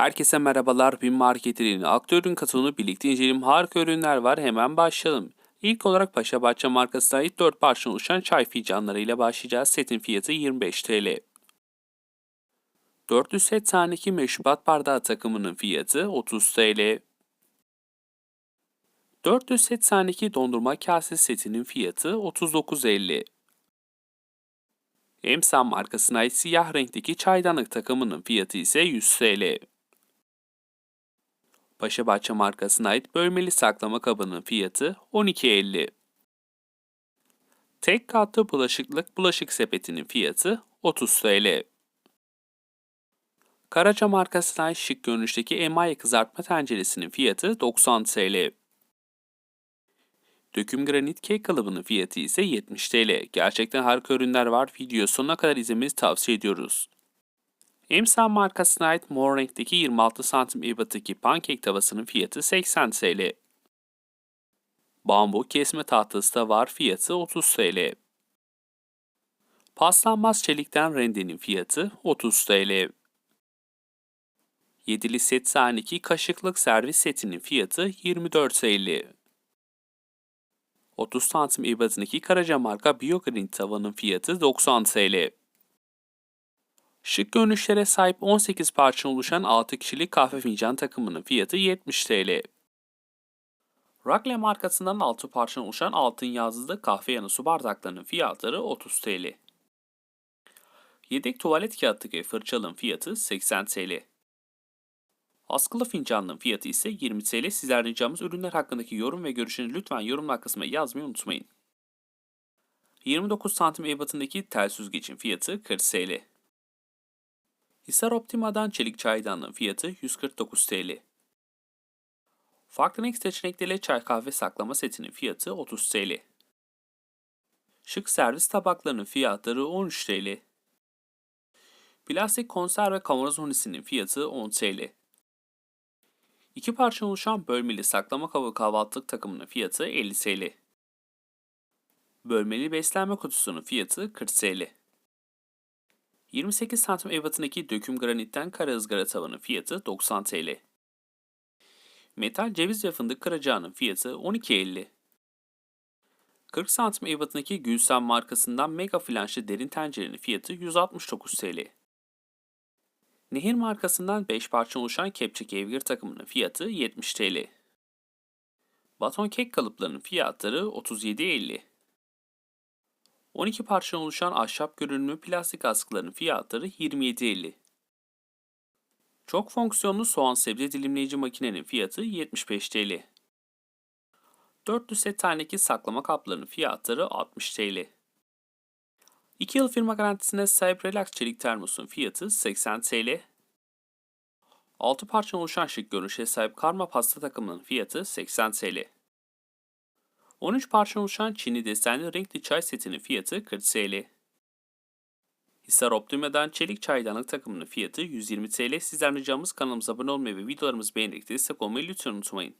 Herkese merhabalar. Bin Market'in aktörün katılımı birlikte inceleyelim. Harika ürünler var. Hemen başlayalım. İlk olarak Paşa Bahçe markasına ait 4 parça oluşan çay fincanlarıyla başlayacağız. Setin fiyatı 25 TL. 400 set taneki meşrubat bardağı takımının fiyatı 30 TL. 400 set taneki dondurma kase setinin fiyatı 39.50. Emsan markasına ait siyah renkteki çaydanlık takımının fiyatı ise 100 TL. Paşabahçe markasına ait bölmeli saklama kabının fiyatı 12.50. Tek katlı bulaşıklık bulaşık sepetinin fiyatı 30 TL. Karaca markasına ait şık görünüşteki emaye kızartma tenceresinin fiyatı 90 TL. Döküm granit kek kalıbının fiyatı ise 70 TL. Gerçekten harika ürünler var. Video sonuna kadar izlemenizi tavsiye ediyoruz. Emsan markasına ait mor renkteki 26 santim ebataki pankek tavasının fiyatı 80 TL. Bambu kesme tahtası da var fiyatı 30 TL. Paslanmaz çelikten rendenin fiyatı 30 TL. Yedili set sahneki kaşıklık servis setinin fiyatı 24 TL. 30 santim ebatındaki Karaca marka Biogreen tavanın fiyatı 90 TL. Şık görünüşlere sahip 18 parça oluşan 6 kişilik kahve fincan takımının fiyatı 70 TL. Rakle markasından 6 parça oluşan altın yazılı kahve yanı su bardaklarının fiyatları 30 TL. Yedek tuvalet kağıtlık fırçalın fiyatı 80 TL. Askılı fincanlığın fiyatı ise 20 TL. Sizler ricamız ürünler hakkındaki yorum ve görüşünü lütfen yorumlar kısmına yazmayı unutmayın. 29 santim ebatındaki tel süzgecin fiyatı 40 TL. Hisar Optima'dan çelik çaydanlığın fiyatı 149 TL. Farklı renk seçenekleriyle çay kahve saklama setinin fiyatı 30 TL. Şık servis tabaklarının fiyatları 13 TL. Plastik konserve kavanoz unisinin fiyatı 10 TL. İki parça oluşan bölmeli saklama kabı kahvaltılık takımının fiyatı 50 TL. Bölmeli beslenme kutusunun fiyatı 40 TL. 28 santim ebatındaki döküm granitten kara ızgara tavanın fiyatı 90 TL. Metal ceviz ve fındık kıracağının fiyatı 12.50. 40 santim ebatındaki Gülsen markasından mega flanşlı derin tencerenin fiyatı 169 TL. Nehir markasından 5 parça oluşan kepçe kevgir takımının fiyatı 70 TL. Baton kek kalıplarının fiyatları 37.50. 12 parça oluşan ahşap görünümlü plastik askıların fiyatları 27.50. Çok fonksiyonlu soğan sebze dilimleyici makinenin fiyatı 75 TL. 400 set taneki saklama kaplarının fiyatları 60 TL. 2 yıl firma garantisine sahip Relax çelik termosun fiyatı 80 TL. 6 parça oluşan şık görünüşe sahip karma pasta takımının fiyatı 80 TL. 13 parça oluşan Çinli desenli renkli çay setinin fiyatı 40 TL. Hisar Optima'dan çelik çaydanlık takımının fiyatı 120 TL. Sizden ricamız kanalımıza abone olmayı ve videolarımızı beğenerek destek olmayı lütfen unutmayın.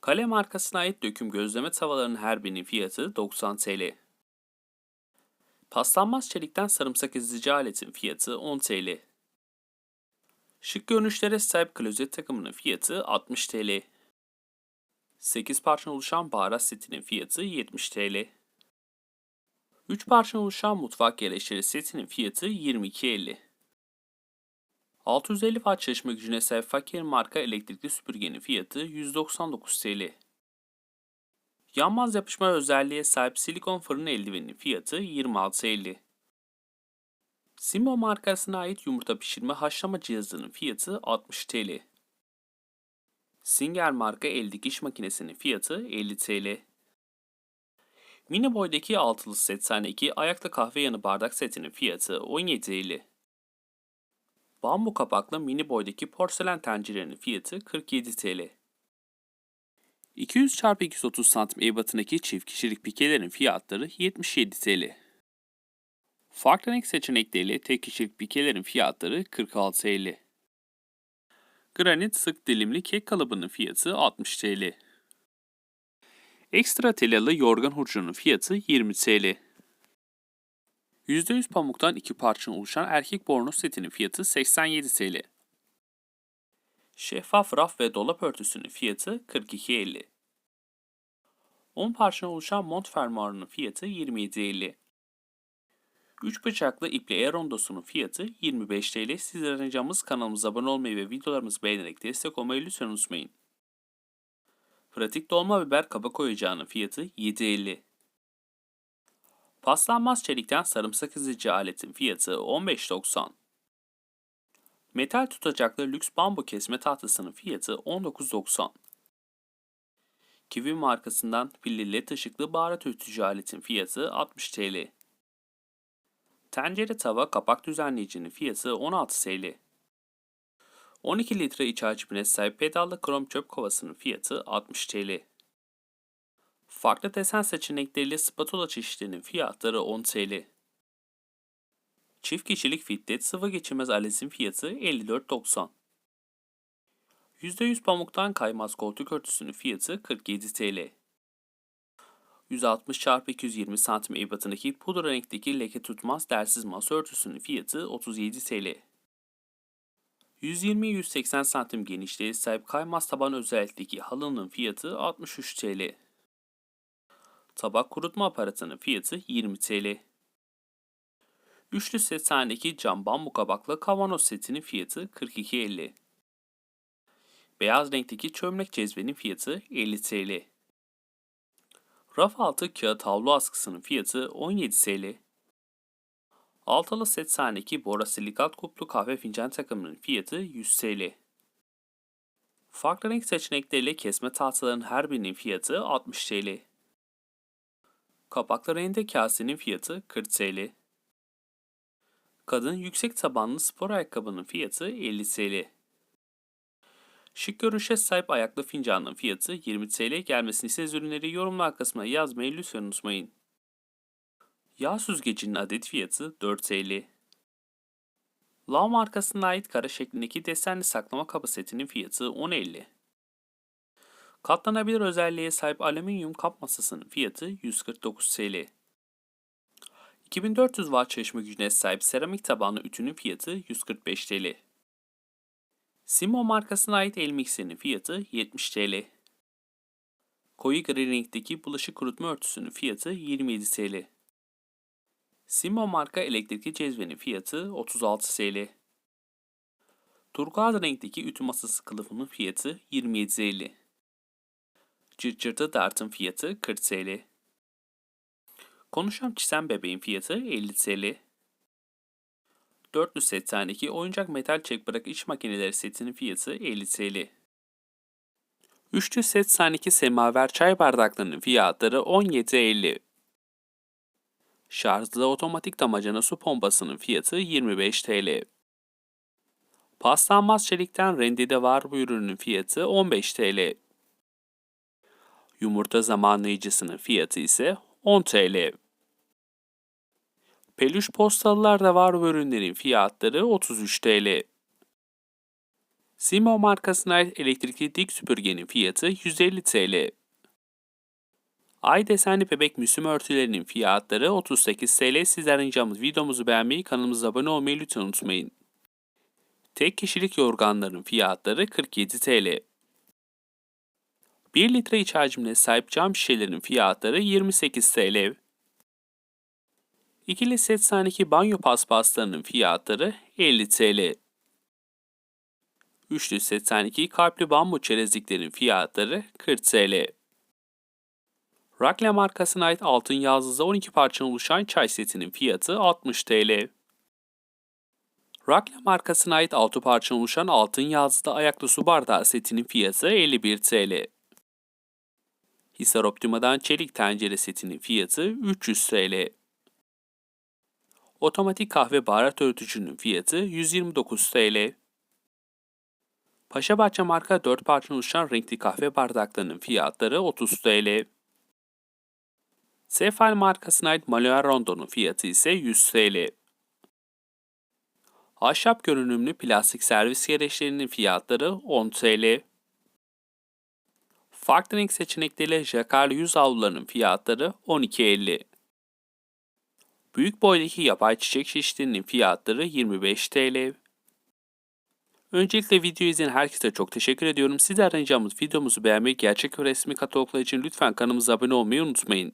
Kale markasına ait döküm gözleme tavalarının her birinin fiyatı 90 TL. Paslanmaz çelikten sarımsak ezici aletin fiyatı 10 TL. Şık görünüşlere sahip klozet takımının fiyatı 60 TL. 8 parça oluşan baharat setinin fiyatı 70 TL. 3 parça oluşan mutfak yerleşleri setinin fiyatı 22.50. 650 watt çalışma gücüne sahip fakir marka elektrikli süpürgenin fiyatı 199 TL. Yanmaz yapışma özelliğe sahip silikon fırın eldiveninin fiyatı 26.50. Simo markasına ait yumurta pişirme haşlama cihazının fiyatı 60 TL. Singer marka el dikiş makinesinin fiyatı 50 TL. Mini boydaki altılı set 2 ayakta kahve yanı bardak setinin fiyatı 17 TL. Bambu kapaklı mini boydaki porselen tencerenin fiyatı 47 TL. 200 x 230 cm ebatındaki çift kişilik pikelerin fiyatları 77 TL. Farklı renk seçenekleriyle tek kişilik pikelerin fiyatları 46.50. Granit sık dilimli kek kalıbının fiyatı 60 TL. Ekstra telalı yorgan hurcunun fiyatı 20 TL. %100 pamuktan iki parça oluşan erkek bornoz setinin fiyatı 87 TL. Şeffaf raf ve dolap örtüsünün fiyatı 42.50. 10 parçadan oluşan mont fermuarının fiyatı 27.50. 3 bıçaklı ipli erondosunun fiyatı 25 TL. Sizlerden ricamız kanalımıza abone olmayı ve videolarımızı beğenerek destek olmayı lütfen unutmayın. Pratik dolma biber kabak oyuncağının fiyatı 7.50. Paslanmaz çelikten sarımsak ezici aletin fiyatı 15.90. Metal tutacaklı lüks bambu kesme tahtasının fiyatı 19.90. Kiwi markasından pilli led ışıklı baharat öğütücü aletin fiyatı 60 TL. Tencere tava kapak düzenleyicinin fiyatı 16 TL. 12 litre iç hacmine sahip pedallı krom çöp kovasının fiyatı 60 TL. Farklı desen seçenekleriyle spatula çeşitlerinin fiyatları 10 TL. Çift kişilik fitlet sıvı geçirmez aletin fiyatı 54.90. %100 pamuktan kaymaz koltuk örtüsünün fiyatı 47 TL. 160 x 220 cm ebatındaki pudra renkteki leke tutmaz dersiz masa örtüsünün fiyatı 37 TL. 120-180 cm genişliğe sahip kaymaz taban özellikteki halının fiyatı 63 TL. Tabak kurutma aparatının fiyatı 20 TL. Üçlü set sahnedeki cam bambu kabaklı kavanoz setinin fiyatı 42.50. Beyaz renkteki çömlek cezvenin fiyatı 50 TL. Raf altı kağıt havlu askısının fiyatı 17 TL. Altılı set sahnedeki borosilikat kuplu kahve fincan takımının fiyatı 100 TL. Farklı renk seçenekleriyle kesme tahtaların her birinin fiyatı 60 TL. Kapaklı rende kasenin fiyatı 40 TL. Kadın yüksek tabanlı spor ayakkabının fiyatı 50 TL. Şık görünüşe sahip ayaklı fincanın fiyatı 20 TL gelmesini ise ürünleri yorumlar kısmına yazmayı lütfen unutmayın. Yağ süzgecinin adet fiyatı 4 TL. Lav markasına ait kara şeklindeki desenli saklama kabı setinin fiyatı 10.50. Katlanabilir özelliğe sahip alüminyum kap masasının fiyatı 149 TL. 2400 watt çalışma gücüne sahip seramik tabanlı ütünün fiyatı 145 TL. Simo markasına ait el mikserinin fiyatı 70 TL. Koyu gri renkteki bulaşık kurutma örtüsünün fiyatı 27 TL. Simo marka elektrikli cezvenin fiyatı 36 TL. Turkuaz renkteki ütü masası kılıfının fiyatı 27.50. Cırt cırtı dartın fiyatı 40 TL. Konuşan çizen bebeğin fiyatı 50 TL. Dörtlü set taneki oyuncak metal çek bırak iç makineleri setinin fiyatı 50 TL. Üçlü set sahneki semaver çay bardaklarının fiyatları 17.50. Şarjlı otomatik damacana su pompasının fiyatı 25 TL. Paslanmaz çelikten rendede var bu ürünün fiyatı 15 TL. Yumurta zamanlayıcısının fiyatı ise 10 TL. Peluş postalılar da var bu ürünlerin fiyatları 33 TL. Simo markasına ait elektrikli dik süpürgenin fiyatı 150 TL. Ay desenli bebek müslüm örtülerinin fiyatları 38 TL. Sizlerden ricamız videomuzu beğenmeyi, kanalımıza abone olmayı lütfen unutmayın. Tek kişilik yorganların fiyatları 47 TL. 1 litre iç hacmine sahip cam şişelerin fiyatları 28 TL. İkili set sahneki banyo paspaslarının fiyatları 50 TL. Üçlü set sahneki kalpli bambu çerezliklerin fiyatları 40 TL. Rakle markasına ait altın yazlıza 12 parçadan oluşan çay setinin fiyatı 60 TL. Rakle markasına ait 6 parçadan oluşan altın yazlıda ayaklı su bardağı setinin fiyatı 51 TL. Hisar Optima'dan çelik tencere setinin fiyatı 300 TL. Otomatik kahve baharat öğütücünün fiyatı 129 TL. Paşabahçe marka 4 parça oluşan renkli kahve bardaklarının fiyatları 30 TL. Sefal markasına ait manuel rondonun fiyatı ise 100 TL. Ahşap görünümlü plastik servis gereçlerinin fiyatları 10 TL. Farklı renk seçenekleriyle jakarlı yüz havlularının fiyatları 12.50. Büyük boydaki yapay çiçek şişlerinin fiyatları 25 TL. Öncelikle videoyu izleyen herkese çok teşekkür ediyorum. Sizlerden ricamız videomuzu beğenmeyi, gerçek ve resmi kataloglar için lütfen kanalımıza abone olmayı unutmayın.